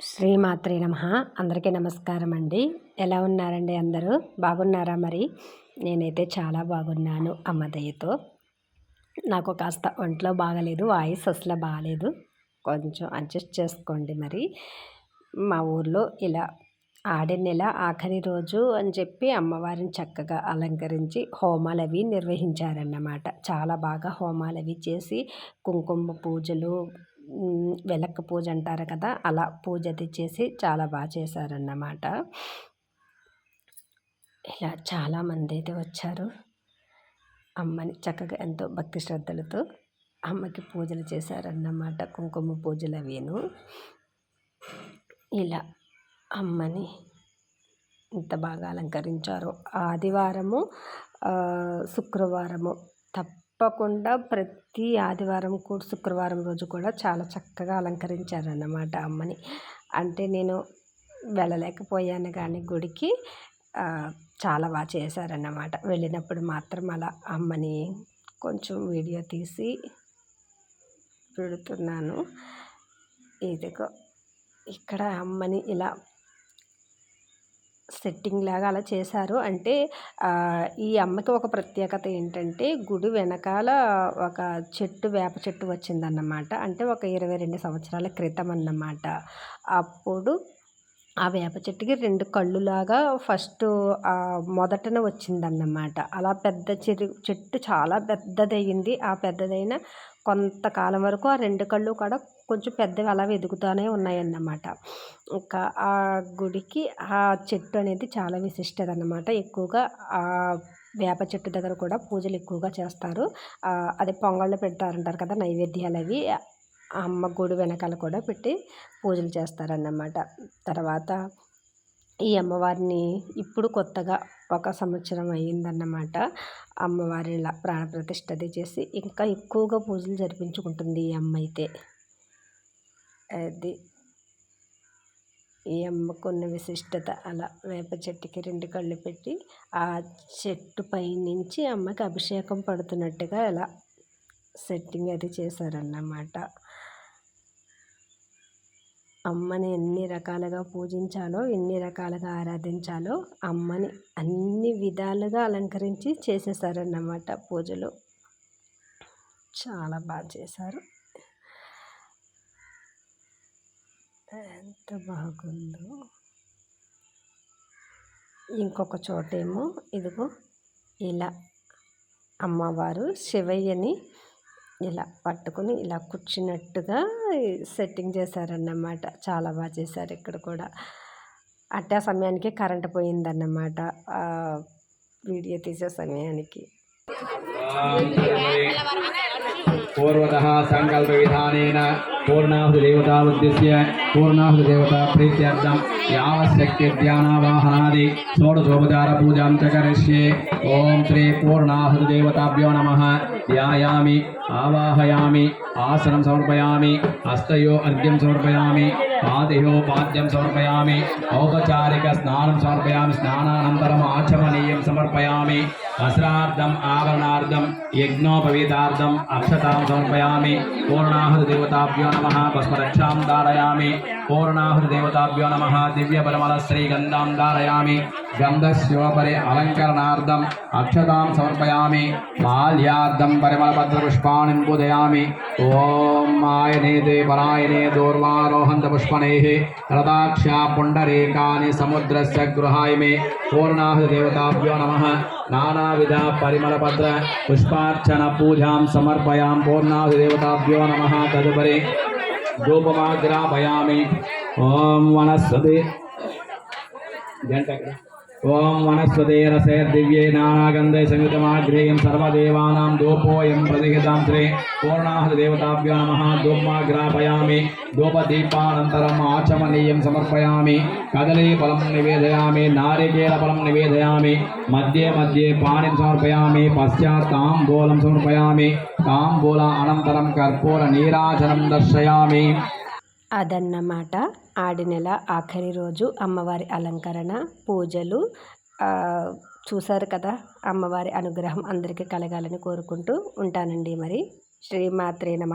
శ్రీమాత్రే నమ. అందరికీ నమస్కారం అండి. ఎలా ఉన్నారండి అందరూ? బాగున్నారా మరి? నేనైతే చాలా బాగున్నాను అమ్మ దయతో. నాకు కాస్త ఒంట్లో బాగలేదు వాయిస్ అసలు బాగాలేదు. కొంచెం అడ్జస్ట్ చేసుకోండి మరి. మా ఊర్లో ఇలా ఆడే నెల ఆఖరి రోజు అని చెప్పి అమ్మవారిని చక్కగా అలంకరించి హోమాలు అవి నిర్వహించారన్నమాట. చాలా బాగా హోమాలు అవి చేసి కుంకుమ పూజలు వెలక్క పూజ అంటారు కదా అలా పూజ తెచ్చేసి చాలా బాగా చేశారన్నమాట. ఇలా చాలామంది అయితే వచ్చారు. అమ్మని చక్కగా ఎంతో భక్తి శ్రద్ధలతో అమ్మకి పూజలు చేశారన్నమాట కుంకుమ పూజలు అవేను. ఇలా అమ్మని ఇంత బాగా అలంకరించారు. ఆదివారము శుక్రవారము తప్పకుండా ప్రతి ఆదివారం కూడా శుక్రవారం రోజు కూడా చాలా చక్కగా అలంకరించారన్నమాట అమ్మని. అంటే నేను వెళ్ళలేకపోయాను కానీ గుడికి చాలా బాగా చేశారన్నమాట. వెళ్ళినప్పుడు మాత్రం అలా అమ్మని కొంచెం వీడియో తీసి పెడుతున్నాను. ఇదిగో ఇక్కడ అమ్మని ఇలా సెట్టింగ్ లాగా అలా చేశారు. అంటే ఈ అమ్మకి ఒక ప్రత్యేకత ఏంటంటే గుడి వెనకాల ఒక చెట్టు వేప చెట్టు వచ్చిందన్నమాట. అంటే ఒక ఇరవై రెండు సంవత్సరాల క్రితం అన్నమాట. అప్పుడు ఆ వేప చెట్టుకి రెండు కళ్ళులాగా ఫస్ట్ మొదటన వచ్చిందన్నమాట. అలా పెద్ద చెరు చెట్టు చాలా పెద్దదయ్యింది ఆ పెద్దదైన కొంతకాలం వరకు ఆ రెండు కళ్ళు కూడా కొంచెం పెద్దవి అలా ఎదుగుతూనే ఉన్నాయన్నమాట. ఇంకా ఆ గుడికి ఆ చెట్టు అనేది చాలా విశిష్టత అన్నమాట ఎక్కువగా ఆ వేప చెట్టు దగ్గర కూడా పూజలు ఎక్కువగా చేస్తారు. అదే పొంగళ్ళు పెడతారంటారు కదా నైవేద్యాలు అవి. అమ్మ గుడి వెనకాల కూడా పెట్టి పూజలు చేస్తారన్నమాట. తర్వాత ఈ అమ్మవారిని ఇప్పుడు కొత్తగా ఒక సంవత్సరం అయ్యిందన్నమాట. అమ్మవారి ఇలా ప్రాణప్రతిష్ఠ చేసి ఇంకా ఎక్కువగా పూజలు జరిపించుకుంటుంది ఈ అమ్మ అయితే. అది ఈ అమ్మకున్న విశిష్టత. అలా వేప చెట్టుకి రెండు కళ్ళు పెట్టి ఆ చెట్టు పైనుంచి అమ్మకి అభిషేకం పడుతున్నట్టుగా ఇలా సెట్టింగ్ అది చేశారన్నమాట. అమ్మని ఎన్ని రకాలుగా పూజించాలో ఎన్ని రకాలుగా ఆరాధించాలో అమ్మని అన్ని విధాలుగా అలంకరించి చేసేసారన్నమాట పూజలు. చాలా బాగా చేశారు. ఎంత బాగుందో. ఇంకొక చోటేమో ఇదిగో ఇలా అమ్మవారు శివయ్యని ఇలా పట్టుకుని ఇలా కూర్చున్నట్టుగా సెట్టింగ్ చేశారన్నమాట. చాలా బాగా చేశారు ఇక్కడ కూడా. అట్టే సమయానికి కరెంట్ పోయిందన్నమాట. వీడియో తీసే సమయానికి. पूर्वतः सङ्कल्पविधानेन पूर्णाहुदेवतामुद्दिश्य पूर्णाहुदेवता प्रीत्यर्थं यावच्छक्तिर्ध्यानावाहनादि षोडशोपचारपूजां च करिष्ये ॐ श्री पूर्णाहुदेवताभ्यो नमः ध्यायामि आवाहयामि आसनं समर्पयामि हस्तयो अर्घ्यं समर्पयामि पादयो पाद्यं समर्पयामि औपचारिकस्नानं समर्पयामि स्नानानन्तरम् आचमनीयं समर्पयामि वस्त्रार्थम् आवरणार्थं यज्ञोपवीतार्थम् अक्षतां समर्पयामि पूर्णाहुतिदेवताभ्यो नमः पुष्परक्षां धारयामि पूर्णाहुतिदेवताभ्यो नमः दिव्यपरमलश्रीगन्धां धारयामि गन्धस्योपरि अलङ्करणार्थम् अक्षतां समर्पयामि माल्यार्थं परिमलपत्रपुष्पाणिं पूजयामि ॐ मायने ते परायणे दूर्वारोहन्तपुष्पणैः रथाक्षा पुण्डरीकानि समुद्रस्य गृहाय मे पूर्णाहुतिदेवताभ्यो नमः। नानाविध परिमलपत्र पुष्पार्चन पूजां समर्पयां पूर्णाहुदेवताभ्यो नमः। वनस्पति। ఓం వనస్వదేరసే దివ్యే నానాగంధే సంయుతమాగ్రేయం సర్వదేవానాం దోపోయం ప్రతిహితాం శ్రీ పూర్ణాహృదేవతాభ్యో నమ. ధూమ్మాగ్రాపయామి ధూపదీపానంతరం ఆచమనీయం సమర్పయామి కదలీ ఫలం నివేదయామి నారికేల ఫలం నివేదయామి మధ్యే మధ్యే పాణిం సమర్పయామి పశ్చాత్ తాంబూలం సమర్పయామి తాంబూల అనంతరం కర్పూర నీరాజనం దర్శయామి. అదన్నమాట. ఆడి నెల ఆఖరి రోజు అమ్మవారి అలంకరణ పూజలు చూశారు కదా? అమ్మవారి అనుగ్రహం అందరికీ కలగాలని కోరుకుంటూ ఉంటానండి మరి. శ్రీమాత్రే నమ.